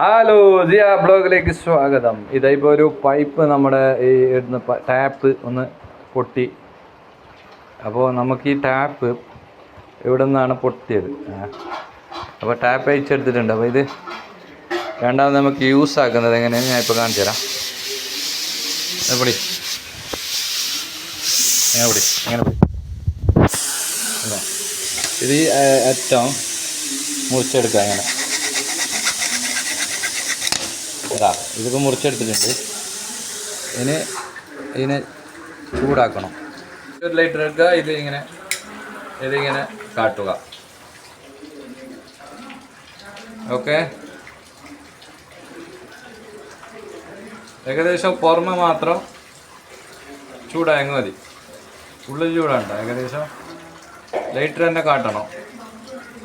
Hello Jiya ബ്ലോഗിലേക്ക് സ്വാഗതം. ഇതായിപ്പോൾ ഒരു pipe നമ്മുടെ ഈ ഇടുന്ന ടാപ്പ് ഒന്ന് പൊട്ടി. അപ്പോൾ നമുക്ക് ഈ ടാപ്പ് ഇവിടെ നിന്നാണ് പൊട്ടിയത്. അപ്പോൾ ടാപ്പ് അയച്ചെടുത്തിട്ടുണ്ട് അപ്പോൾ ഇത് രണ്ടാമത് നമുക്ക് യൂസ് ആക്കുന്നത് എങ്ങനെയാണ് ഞാൻ ഇപ്പോൾ കാണിച്ചു തരാം. എവിടെ എങ്ങനെ പിടി എങ്ങനെ ഇതാ. ഈ അറ്റം മുറിച്ചെടുക്കാം അങ്ങനെ. ഇതാ ഇതൊക്കെ മുറിച്ചെടുത്തിട്ടുണ്ട്. ഇനി ഇതിനെ ചൂടാക്കണം. ഒരു ലൈറ്റർ എടുക്കുക ഇത് ഇങ്ങനെ ഇതിങ്ങനെ കാട്ടുക. ഓക്കെ ഏകദേശം പുറമെ മാത്രം ചൂടായെങ്കിൽ മതി. ഉള്ളിൽ ചൂടാണ്ട ഏകദേശം ലൈറ്റർ തന്നെ കാട്ടണം.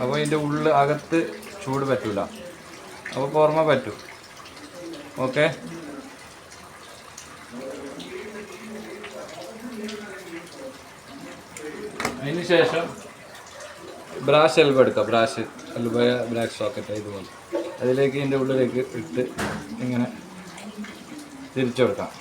അപ്പോൾ ഇതിന്റെ ഉള്ളിൽ അകത്ത് ചൂട് പറ്റൂല. അപ്പോൾ പുറമെ പറ്റും. ഓക്കെ. അതിന് ശേഷം ബ്രാഷ് എൽബ് എടുക്കുക ബ്രാഷ് എൽബയ ബ്ലാക്ക് സോക്കറ്റ് ഇതുപോലെ. അതിലേക്ക് ഇതിന്റെ ഉള്ളിലേക്ക് ഇട്ട് ഇങ്ങനെ തിരിച്ചു കൊടുക്കാം.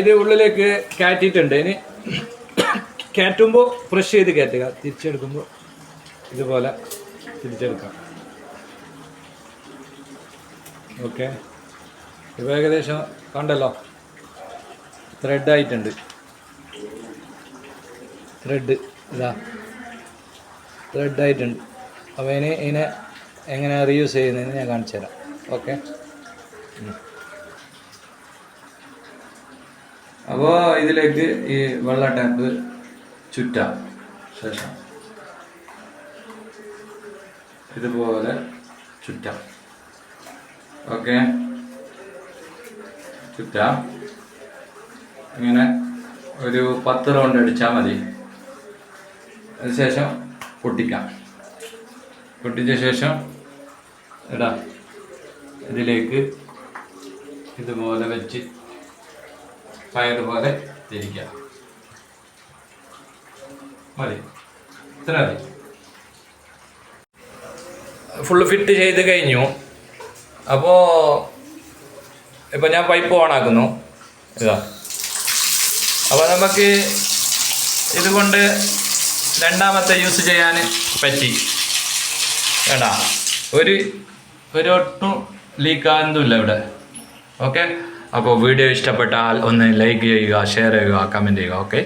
ഇത് ഉള്ളിലേക്ക് കയറ്റിയിട്ടുണ്ട്. ഇനി കയറ്റുമ്പോൾ ഫ്രഷ് ചെയ്ത് കയറ്റുക. തിരിച്ചെടുക്കുമ്പോൾ ഇതുപോലെ തിരിച്ചെടുക്കാം. ഓക്കെ ഇപ്പോൾ ഏകദേശം കണ്ടല്ലോ? ത്രെഡ് ആയിട്ടുണ്ട്. ത്രെഡ് ഇതാ. ത്രെഡ് ആയിട്ടുണ്ട്. അപ്പോൾ ഇനി ഇതിനെ എങ്ങനെ റീയൂസ് ചെയ്യുന്നതെന്ന് ഞാൻ കാണിച്ചു തരാം ഓക്കെ അപ്പോൾ ഇതിലേക്ക് ഈ വെള്ള ടാങ്ക് ചുറ്റാം ശേഷം ഇതുപോലെ ചുറ്റാം. ഓക്കെ? ചുറ്റാം. ഇങ്ങനെ ഒരു പത്ത് റൗണ്ട് അടിച്ചാൽ മതി. അതിനുശേഷം പൊട്ടിക്കാം. പൊട്ടിച്ച ശേഷം ഇടാം ഇതിലേക്ക് ഇതുപോലെ വെച്ച് പയർ പോലെ തിരിക്കുക. മതി. ഇത്ര മതി. ഫുള്ള് ഫിറ്റ് ചെയ്ത് കഴിഞ്ഞു. അപ്പോൾ ഇപ്പം ഞാൻ പൈപ്പ് ഓണാക്കുന്നു ഇതാ. അപ്പോൾ നമുക്ക് ഇതുകൊണ്ട് രണ്ടാമത്തെ യൂസ് ചെയ്യാൻ പറ്റി. വേണ്ട ഒരു ഒരു ഒട്ടും ലീക്കാകുന്നില്ല ഇവിടെ. ഓക്കെ അപ്പോൾ വീഡിയോ ഇഷ്ടപ്പെട്ടാൽ ഒന്ന് ലൈക്ക് ചെയ്യുക ഷെയർ ചെയ്യുക കമന്റ് ചെയ്യുക ഓക്കെ